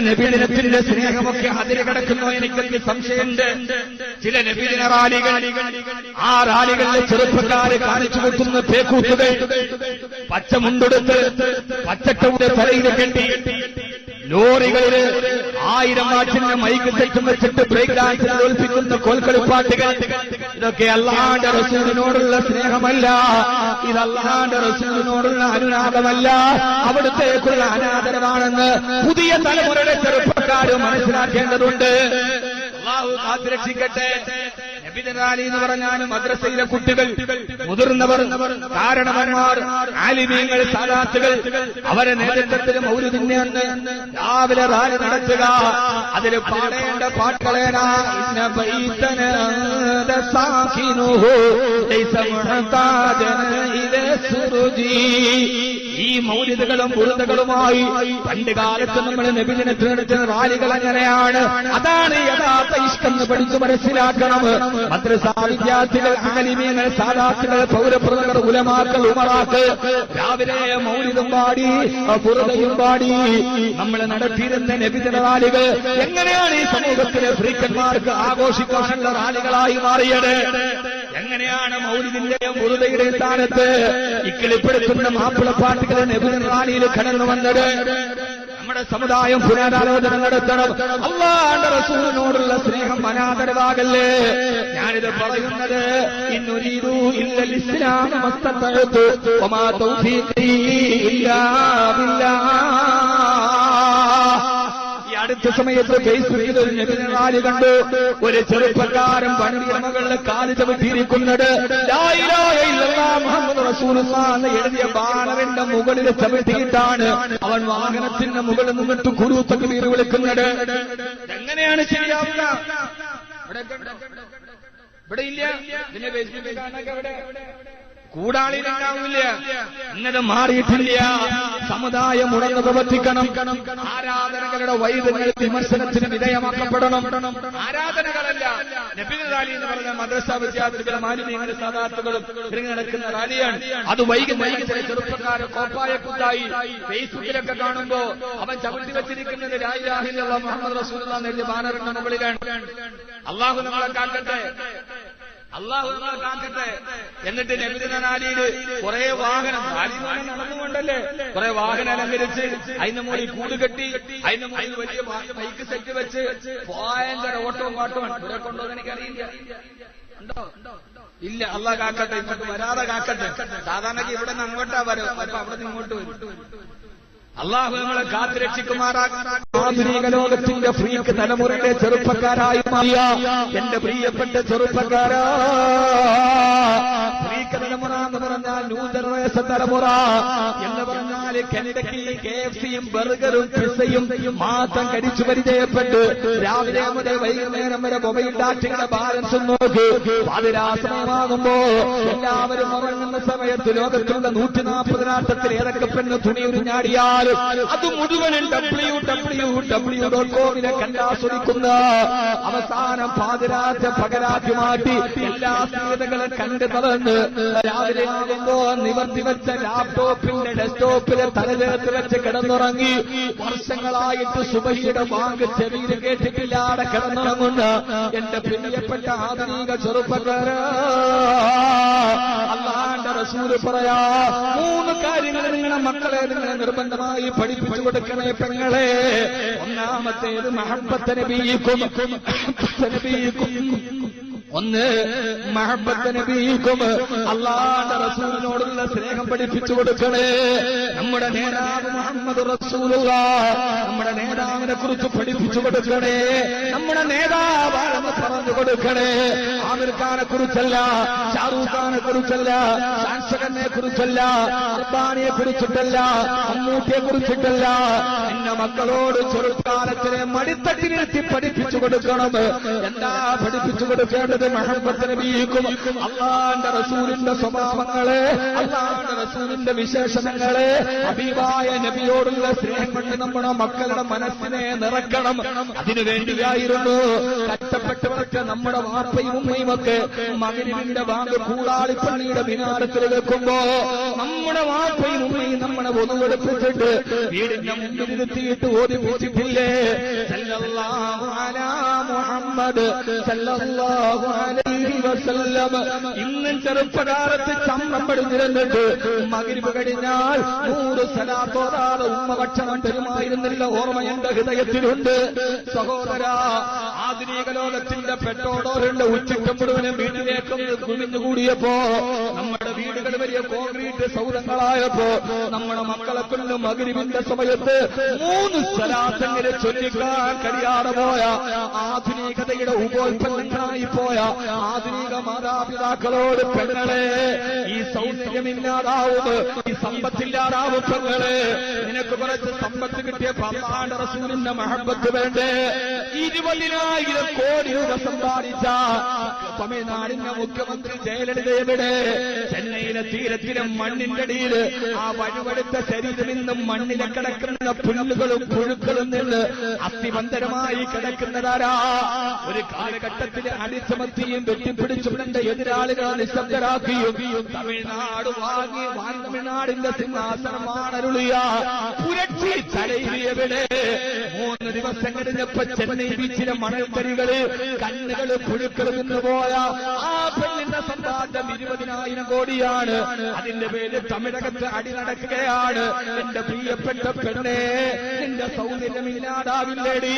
എന്റെ നബിദിനത്തിന്റെ സ്നേഹമൊക്കെ അതിര് കിടക്കുന്നു എനിക്കൊക്കെ സംശയമുണ്ട്. ചില നബിദിന റാലികൾ ആ റാലികളിലെ ചെറുപ്പക്കാര് കാണിച്ചു കൊടുക്കുന്ന പേക്കൂത്തുകൾ പച്ച മുണ്ടെടുത്ത് പച്ചട്ടയുടെ തലയിൽ കെട്ടി ലോറികളിൽ ആയിരം വാട്ടിന്റെ മൈക്ക് സെറ്റും വെച്ചിട്ട് ബ്രേക്ക് ഡാൻസിൽ തോൽപ്പിക്കുന്ന കോൽക്കളിപ്പാട്ടുകൾ ഇതൊക്കെ അല്ലാണ്ട് റസൂലിനോടുള്ള സ്നേഹമല്ല. ഇത് അല്ലാണ്ട് റസൂലിനോടുള്ള അനുരാഗമല്ല. അവിടുത്തേക്കുള്ള അനാദരവാണെന്ന് പുതിയ തലമുറയുടെ ചെറുപ്പക്കാരും മനസ്സിലാക്കേണ്ടതുണ്ട്. കാത്തുരക്ഷിക്കട്ടെ. നബിദനാലി എന്ന് പറഞ്ഞാലും മദ്രസയിലെ കുട്ടികൾ മുതിർന്നവർ കാരണവന്മാർ ആലിമീങ്ങൾ സാധാത്തുകൾ അവരെ നേതൃത്വത്തിൽ ഒരു അന്ന് രാവിലെ റാലി നടത്തുക. അതിൽ പാടേണ്ട പാട്ടുകളേനാ. ഈ മൗലിദുകളും ബുറുദകളുമായി പണ്ട് കാലത്ത് നമ്മൾ നബിദിനെ തീർച്ച റാലികൾ അങ്ങനെയാണ്. അതാണ് യഥാർത്ഥ ഇഷ്ടം പഠിച്ചു മനസ്സിലാക്കണം. മദ്രസ വിദ്യാർത്ഥികൾ ആലിമീങ്ങൾ സാധാർത്ഥികൾ പൗരപ്രമുഖർ ഉലമാക്കൾ ഉമറാക്കൾ രാവിലെ മൗലിദും പാടി പുറതയും പാടി നമ്മൾ നടത്തിയിരുന്ന നബിദിന റാലികൾ എങ്ങനെയാണ് ഈ സമൂഹത്തിലെ ഫ്രീക്കന്മാർക്ക് ആഘോഷിക്കാനുള്ള റാലികളായി മാറിയത്? എങ്ങനെയാണ് മൗലിദിന്റെയും ബുറുദയുടെയും സ്ഥാനത്ത് ഇക്കിളിപ്പെടുത്തുന്ന മാപ്പിളപ്പാട്ടുകൾ നബിദിന റാലിയിൽ കടന്നു വന്നത്? നമ്മുടെ സമുദായം പുനരാലോചന നടത്തണം. അള്ളാന്റെ റസൂലിനോടുള്ള സ്നേഹം അനാദരവാകല്ലേ? ഞാനിത് പറയുന്നത് ഇന്നൊരു ഇല്ല ഇസ്ലാം ഇല്ലാ അടുത്ത സമയത്ത് ഫേസ്ബുക്കിൽ ഒരു നബിനാല് കണ്ടു. ഒരു ചെറുപ്പക്കാരൻ പണിയമകളുടെ കാൽ ചവിട്ടിയിരിക്കുന്നത്. എഴുതിയ ബാനറിന്റെ മുകളിൽ ചവിട്ടിയിട്ടാണ് അവൻ വാഹനത്തിന്റെ മുകളിൽ നിന്നിട്ട് കുരു തക്ബീർ വിളിക്കുന്നത്. എങ്ങനെയാണ് ശരിയാവുക? ഇവിടെ ഇല്ല. പിന്നെ ഫേസ്ബുക്കിൽ കാണാൻ കൂടാളിലുണ്ടാവില്ല ഇന്നത് മാറിയിട്ടില്ല. സമുദായം ഉണർന്നു പ്രവർത്തിക്കണം ആരാധനകളുടെ വൈദ്യങ്ങൾ വിമർശനത്തിന് വിധേയമാക്കപ്പെടണം. ആരാധനകളല്ല. നബികൾ റാലി എന്ന് പറഞ്ഞ മദ്രസ വിദ്യാർത്ഥികളും മാലിന്യങ്ങളും സാധാർത്ഥകളും ഇറങ്ങി നടക്കുന്ന റാലിയാണ്. അത് വൈകി ചില ചെറുപ്പക്കാരെ കോപ്പായ കുത്തായി. ഫേസ്ബുക്കിലൊക്കെ കാണുമ്പോ അവൻ ചവിട്ടി വെച്ചിരിക്കുന്നത് മുഹമ്മദ് റസൂൽ എഴുതിയ ബാനറിന്റെ മുകളിലാണ്. അള്ളാഹു നമ്മളെ കാക്കട്ടെ. അള്ളാഹു നമ്മളെ കാക്കട്ടെ. എന്നിട്ട് നബിദിനാലിയിൽ കുറെ വാഹനം നടന്നുകൊണ്ടല്ലേ? കുറെ വാഹനം അലങ്കരിച്ച് അതിന് മുകളിൽ കൂട് കെട്ടി അതിന് മുകളിൽ വലിയ ബൈക്ക് സെറ്റ് വെച്ച് ഭയങ്കര ഓട്ടവും പാട്ടും ഇവിടെ കൊണ്ടുവന്ന് എനിക്കറിയില്ല. ഉണ്ടോ? ഇല്ല അള്ളാഹ് കാക്കട്ടെ ഇങ്ങോട്ട് വരാതെ കാക്കട്ടെ. സാധാരണ ഇവിടെ നിന്ന് അങ്ങോട്ടാ വരും അപ്പൊ അവിടെ നിന്ന് ഇങ്ങോട്ട് വരും. അള്ളാഹു നമ്മളെ ആധുനിക ലോകത്തിന്റെ ഫ്രീക്ക് തലമുറയിലെ ചെറുപ്പക്കാരായി മാറിയ എന്റെ പ്രിയപ്പെട്ട ചെറുപ്പക്കാരാ. ഫ്രീക്ക് തലമുറ എന്ന് പറഞ്ഞാൽ ന്യൂ ജനറേഷൻ തലമുറ എന്ന് പറഞ്ഞാൽ സിയും ബർഗറും പിസയും മാത്രം കടിച്ചു പരിചയപ്പെട്ട് രാവിലെ മുതൽ വൈകുന്നേരം വരെ മൊബൈൽ ഡാറ്റയുടെ ബാലൻസ് നോക്ക്. പാതിരാസമയമാകുമ്പോ എല്ലാവരും ഉറങ്ങുന്ന സമയത്ത് ലോകത്തുള്ള നൂറ്റി നാൽപ്പതിനാട്ടത്തിൽ ഏതൊക്കെ പെണ്ണ് തുണി ഉരിഞ്ഞാടിയാൽ അത് മുഴുവനും ഡബ്ല്യു ഡബ്ല്യു ഡബ്ല്യു ഡോട്ട് കോമിനെ കണ്ടാസ്വദിക്കുന്ന അവസാനം പാതിരാജ പകരാക്കി മാറ്റി എല്ലാ സാധ്യതകളും കണ്ടു തളർന്ന് രാവിലെ ആകുമ്പോ നിവർത്തി വെച്ച ലാപ്ടോപ്പിന്റെ ഡെസ്ക്ടോപ്പിലെ തലചേർത്ത് വെച്ച് കിടന്നുറങ്ങി വർഷങ്ങളായിട്ട് സുബഹിയുടെ വാങ്ക് ചെവിയിൽ കേട്ടിട്ടില്ലാതെ കിടന്നുറങ്ങുന്ന. എന്റെ പ്രിയപ്പെട്ട ആധുനിക ചെറുപ്പക്കാര അള്ളാന്റെ റസൂൽ പറയാ മൂന്ന് കാര്യങ്ങൾ നിങ്ങളുടെ മക്കളെ നിങ്ങളെ നിർബന്ധമായി പഠിപ്പിച്ചു കൊടുക്കണേ പെങ്ങളെ. ഒന്നാമത്തേത് മഹബത്ത് നബീക്കും നബീക്കും. ഒന്ന് മഹബത്ത് നബീക്കും. അള്ളാന്റെ റസൂലിനോടുള്ള സ്നേഹം പഠിപ്പിച്ചു കൊടുക്കണേ. നമ്മുടെ നേതാവ് മുഹമ്മദ് റസൂലുള്ള നമ്മുടെ നേതാവിനെ കുറിച്ച് പഠിപ്പിച്ചു കൊടുക്കണേ. നമ്മുടെ നേതാവാണെന്ന് പറഞ്ഞു കൊടുക്കണേ. ആമിർ ഖാനെ കുറിച്ചല്ല ഷാറൂഖ് ഖാനെ കുറിച്ചല്ല ഷാൻഷകനെ കുറിച്ചല്ല അർബാനിയെ കുറിച്ചിട്ടല്ല മമ്മൂട്ടിയെ കുറിച്ചിട്ടല്ല. എന്റെ മക്കളോട് ചെറുക്കാലത്തിനെ മടിത്തട്ടിനിരുത്തി പഠിപ്പിച്ചു കൊടുക്കണം. എന്താ പഠിപ്പിച്ചു കൊടുക്കേണ്ടത്? മഹബത്ത് നബിക്കും അള്ളാന്റെ റസൂലിന്റെ സ്വഭാവങ്ങളെ. റസൂലിന്റെ വിശേഷണങ്ങളെ അഭിവായ നബിയോടുള്ള സ്നേഹം കൊണ്ട് നമ്മുടെ മക്കളുടെ മനസ്സിനെ നിറക്കണം. അതിനു വേണ്ടിയായിരുന്നു കഷ്ടപ്പെട്ടവർക്ക് നമ്മുടെ വാപ്പയും ഉമ്മയും ഒക്കെ മകനിന്റെ വാങ്ക് കൂടാളിപ്പള്ളിയുടെ വിനാടത്തിൽ വെക്കുമ്പോ നമ്മുടെ വാപ്പയും ഉമ്മയും നമ്മളെ ഒന്നുകൊടുപ്പിച്ചിട്ട് വീടിന്റെ മുമ്പിൽ ഇരുത്തിയിട്ട് ഓതിപ്പിച്ചിട്ടില്ലേ? വസല്ലം ഇന്നും ചെറുപ്പകാലത്ത് ചമ്രം പടുന്നിരുന്നിട്ട് മകരിവ് കഴിഞ്ഞാൽ നൂറ് സലാത്തോടാതെ ഉമ്മ ഭക്ഷണം തരുമായിരുന്നില്ല ഓർമ്മ എന്റെ ഹൃദയത്തിലുണ്ട്. സഹോദര ആധുനിക ലോകത്തിന്റെ പെട്ടോടോരുടെ ഉച്ചക്കപ്പെടുവിനെ വീട്ടിലേക്കും കുമിഞ്ഞുകൂടിയപ്പോ നമ്മുടെ വീടുകൾ വലിയ കോൺക്രീറ്റ് സൗധങ്ങളായപ്പോ നമ്മുടെ മക്കളെ കൊണ്ട് മകരിവിന്റെ സമയത്ത് മൂന്ന് സ്ഥലാസങ്ങളെ ചൊല്ലിക്കാൻ കഴിയാതെ പോയ ആധുനികതയുടെ ഉപോത്പന്നങ്ങളായി പോയ ആധുനിക മാതാപിതാക്കളോട് പെങ്ങളെ ഈ സൗന്ദര്യമില്ലാതാവും ഈ സമ്പത്തില്ലാതാവും പെങ്ങളെ. നിനക്ക് കുറച്ച് സമ്പത്ത് കിട്ടിയ പന്ത്രണ്ട് റസൂലിന്റെ മഹബത്ത് വേണ്ടേ? ഇരുപതിനായിരം കോടി രൂപ സമ്പാദിച്ച തമിഴ്നാടിന്റെ മുഖ്യമന്ത്രി ജയലളിത എവിടെ? ചെന്നൈയിലെ തീരത്തിലെ മണ്ണിന്റെ അടിയിൽ ആ വഴുവടുത്ത ശരീരം ഇന്നും മണ്ണിലെ കിടക്കുന്ന പുല്ലുകളും പുഴുക്കളും നിന്ന് അസ്ഥിബന്ധരമായി കിടക്കുന്നതാരാ? ഒരു കാലഘട്ടത്തിൽ അടിച്ചമർത്തിയും വെട്ടിപ്പിടിച്ചുകൊണ്ട് എതിരാളികളെ നിശബ്ദരാക്കിയും തമിഴ്നാട് വാങ്ങി തമിഴ്നാടിന്റെ സിംഹാസനമാണരുളിയ പുരട്ടി തലയിലെവിടെ മൂന്ന് ദിവസം കഴിഞ്ഞപ്പോ ചെന്നൈ ബീച്ചിലെ മണൽത്തരികൾ കണ്ണുകൾ പുഴുക്കൾ നിന്ന് പോയ ആ പെണ്ണിന്റെ സമ്പാദ്യം ഇരുപതിനായിരം കോടിയാണ്. അതിന്റെ പേര് തമിഴകത്ത് അടി നടക്കുകയാണ്. എന്റെ പ്രിയപ്പെട്ട പെണ്ണെ നിന്റെ സൗന്ദര്യമില്ലാതാവില്ലേടി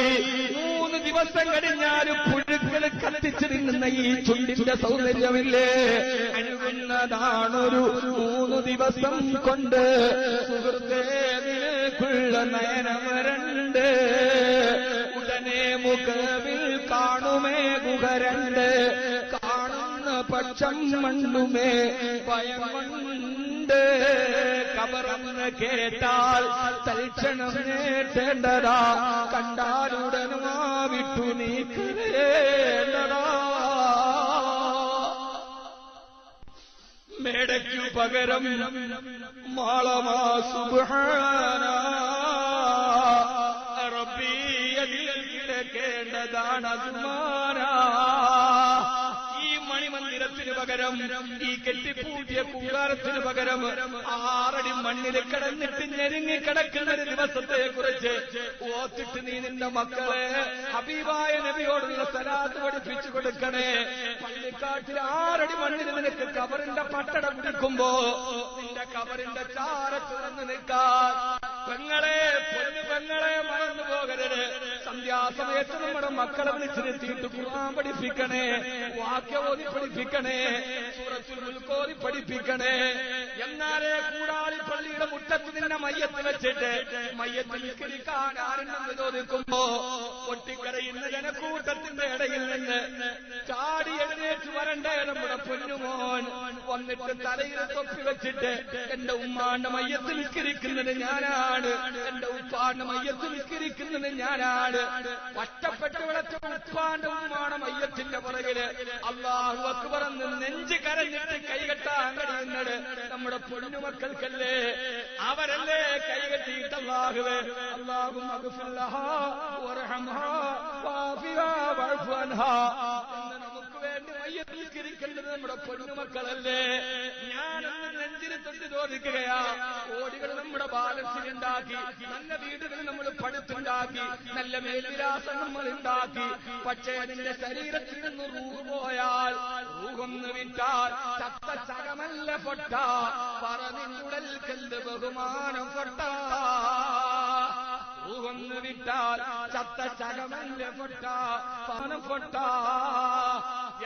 മൂന്ന് ദിവസം കഴിഞ്ഞാലും പുഴുക്കൾ കത്തിച്ചു നിന്ന ഈ ചുണ്ടിന്റെ സൗന്ദര്യമില്ലേ? അഴുകുന്നതാണൊരു മൂന്ന് ദിവസം കൊണ്ട്. സുഹൃത്തേ നിനക്കുള്ള നയനമരണ്ട് ഉടനെ മുഖവിൽ കാണുമേ മുഖരണ്ട് കാണുന്ന പക്ഷം മണ്ണുമേ ഭയം കൊണ്ട് കബറന്ന് കേട്ടാൽ തൽക്ഷണം നേട്ടേണ്ടതാ കണ്ടാലുടനും ആ വിട്ടു നീക്കേണ്ടതാ മേടയ്ക്കു പകരം മാളമാ സുബാന റബ്ബിയതിൽ കിടക്കേണ്ടതാണ് അതുമാനാ ഈ മണിമന്ദിരത്തിന് പകരം ഈ കെട്ടിപ്പൂട്ടിയ കൂടാരത്തിന് പകരം ആറടി മണ്ണിൽ കിടന്നിട്ട് ഞെരുങ്ങി കിടക്കുന്ന ഒരു ദിവസത്തെ കുറിച്ച് ഓത്തിട്ട് നീ നിന്റെ മക്കളെ ഹബീബായ നബിയോടുള്ള സ്ഥലത്ത് പഠിപ്പിച്ചു കൊടുക്കണേ. പള്ളിക്കാട്ടിൽ ആറടി മണ്ണിൽ നിനക്ക് കബറിന്റെ പട്ടട പിടിക്കുമ്പോ നിന്റെ കബറിന്റെ ചാര തുറന്നു നിൽക്കാൻ പെങ്ങളെ പൊന്നു പെങ്ങളെ മറന്നു പോകരുത്. സന്ധ്യാസമയത്ത് നമ്മുടെ മക്കളെ വിളിച്ചിരുത്തിയിട്ട് ഖുർആൻ പഠിപ്പിക്കണേ വാക്യബോധി പഠിപ്പിക്കണേ സൂറത്തുൽ പഠിപ്പിക്കണേ. എന്നാലേ കൂടാളി പള്ളിയുടെ മുറ്റത്ത് നിന്നെ മയ്യത്ത് വെച്ചിട്ട് മയ്യത്ത് ആരുണ്ടെന്ന് ചോദിക്കുമ്പോ പൊട്ടിക്കരയുന്ന ജനക്കൂട്ടത്തിന്റെ ഇടയിൽ നിന്ന് ചാടി എഴുന്നേറ്റ് വരണ്ടേ നമ്മുടെ പൊന്നുമോൻ. വന്നിട്ട് തലയിൽ തൊപ്പി വെച്ചിട്ട് എന്റെ ഉമ്മാന്റെ മയ്യത്ത് നിസ്കരിക്കുന്നത് ഞാനാണ്. എന്റെ ഉപ്പാന്റെ മയ്യത്ത് നിസ്കരിക്കുന്നത് ഞാനാണ്. കഷ്ടപ്പെട്ട് വിളച്ച ഉപ്പാന്റെ ഉമ്മാണ് മയ്യത്തിന്റെ പുറകിൽ അള്ളാഹു അക്ബർ എന്ന് നെഞ്ച് കരഞ്ഞിട്ട് കൈകെട്ടാൻ കഴിയുന്നത് നമ്മുടെ പൊന്നുമക്കൾക്കല്ലേ? അവരല്ലേ കൈകെട്ടിയിട്ട് അള്ളാഹുവേ അള്ളാഹു മയ്യത്ത് നിസ്കരിക്കേണ്ടത് നമ്മുടെ പൊന്നുമക്കളല്ലേ? ഞാൻ നെഞ്ചിന് തൊട്ട് ചോദിക്കുകയാ കോടികൾ നമ്മുടെ ബാലൻസിലുണ്ടാക്കി നല്ല വീടുകൾ നമ്മൾ പടുത്തുണ്ടാക്കി നല്ല മേൽവിലാസം നമ്മൾ ഉണ്ടാക്കി പക്ഷേ അതിന്റെ ശരീരത്തിൽ നിന്ന് റൂഹ് പോയാൽ റൂഹൊന്ന് വിറ്റാൽ ചത്ത ചകമല്ല പൊട്ട പറനിന്നുടൽ കല്ല് ബഹുമാനം പൊട്ട. റൂഹൊന്ന് വിട്ടാൽ ചത്ത ചകമല്ല പൊട്ട പണം പൊട്ട.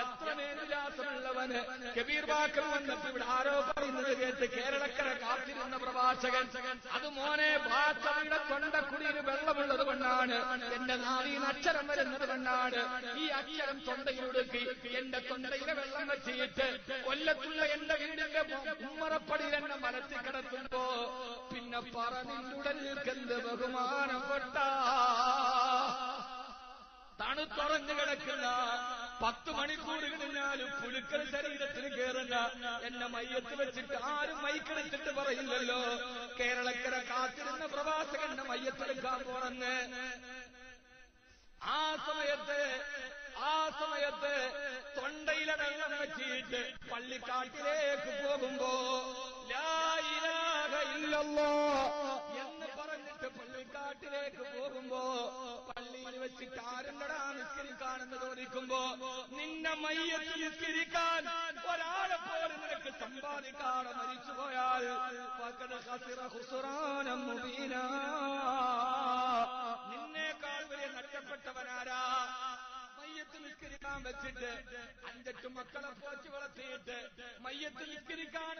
എത്ര മേൽവിലാസമുള്ളവന് കബീർ വാക്കൽ വന്നപ്പോ ഇവിടെ ആരോ പറയുന്നത് കേട്ട് കേരളക്കര കാത്തിരുന്ന പ്രഭാഷകൻ അത് മോനെ ഭാഷയുടെ തൊണ്ടക്കുടിയിൽ വെള്ളമുള്ളത് കൊണ്ടാണ്. എന്റെ നാവിൽ അക്ഷരം വരുന്നത് കൊണ്ടാണ്. ഈ അക്ഷരം തൊണ്ടയിലൊടുക്കി എന്റെ തൊണ്ടയിലെ വെള്ളം വെച്ചിട്ട് കൊല്ലത്തുള്ള എന്റെ വീടിന്റെ ഉമ്മറപ്പടിയിൽ എന്നെ മനസ്സിൽ കിടത്തുമ്പോ പിന്നെ പറഞ്ഞുടൽക്കെന്ത് പൊട്ട തണുത്തുറഞ്ഞു കിടക്കുന്ന പത്ത് മണിക്കൂർ കഴിഞ്ഞാലും പുലുക്കൽ ശരീരത്തിന് കയറണ്ട എന്നെ മയ്യത്ത് വെച്ചിട്ട് ആരും മൈക്കെടുത്തിട്ട് പറയില്ലല്ലോ. കേരളക്കര കാത്തിരുന്ന പ്രവാസകന്റെ മയ്യത്തെടുക്കാൻ പോറന്ന് ആ സമയത്ത് ആ സമയത്ത് തൊണ്ടയിലെ വെള്ളം വെച്ചിട്ട് പള്ളിക്കാട്ടിലേക്ക് പോകുമ്പോ ലായിലാകയില്ലല്ലോ പള്ളിക്കാട്ടിലേക്ക് പോകുമ്പോ പള്ളിയിൽ വെച്ചിട്ട് ആരുണ്ടടാ നിസ്കരിക്കാണെന്ന് ചോദിക്കുമ്പോ നിന്നെ മയ്യത്ത് നിസ്കരിക്കാൻ ഒരാളെ പോലും നിനക്ക് സമ്പാദിക്കാതെ മരിച്ചുപോയാൽ. നിന്നേക്കാൾ വലിയ നഷ്ടപ്പെട്ടവനാരാ മയ്യത്ത് നിസ്കരിക്കാൻ വെച്ചിട്ട് അഞ്ചെട്ട് മക്കളെ പോച്ച് വളർത്തിയിട്ട് മയ്യത്ത് നിസ്കരിക്കാൻ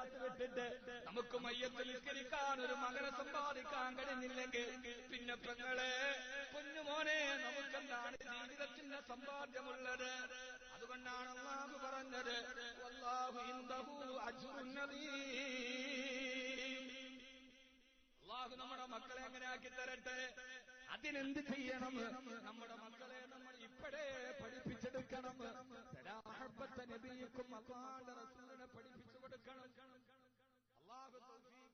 ഔദാര്യത്തിന് കാത്തുവിട്ടിട്ട് നമുക്ക് മയ്യത്ത് നിസ്കരിക്കാൻ ഒരു മകനെ സമ്പാദിക്കാൻ കഴിഞ്ഞില്ലെങ്കിൽ പിന്നെ പെങ്ങളെ കുഞ്ഞുമോനെ നമുക്കെന്താണ് ജീവിതത്തിന്റെ സമ്പാദ്യമുള്ളത്? അതുകൊണ്ടാണ് അള്ളാഹു പറഞ്ഞത് അള്ളാഹു ഇൻദഹു അജ്റുൻ നദീം. അള്ളാഹു നമ്മുടെ മക്കളെ എങ്ങനെ ആക്കി തരട്ടെ അതിനെന്ത് ചെയ്യണം? നമ്മുടെ മക്കളെ നമ്മൾ ഇപ്പോഴേ പഠിപ്പിച്ചെടുക്കണം. സലാഹബത്തെ നബിക്കും റസൂലിനെ പഠിപ്പിച്ചു കൊടുക്കണം അള്ളാഹു തൗഫീഖ്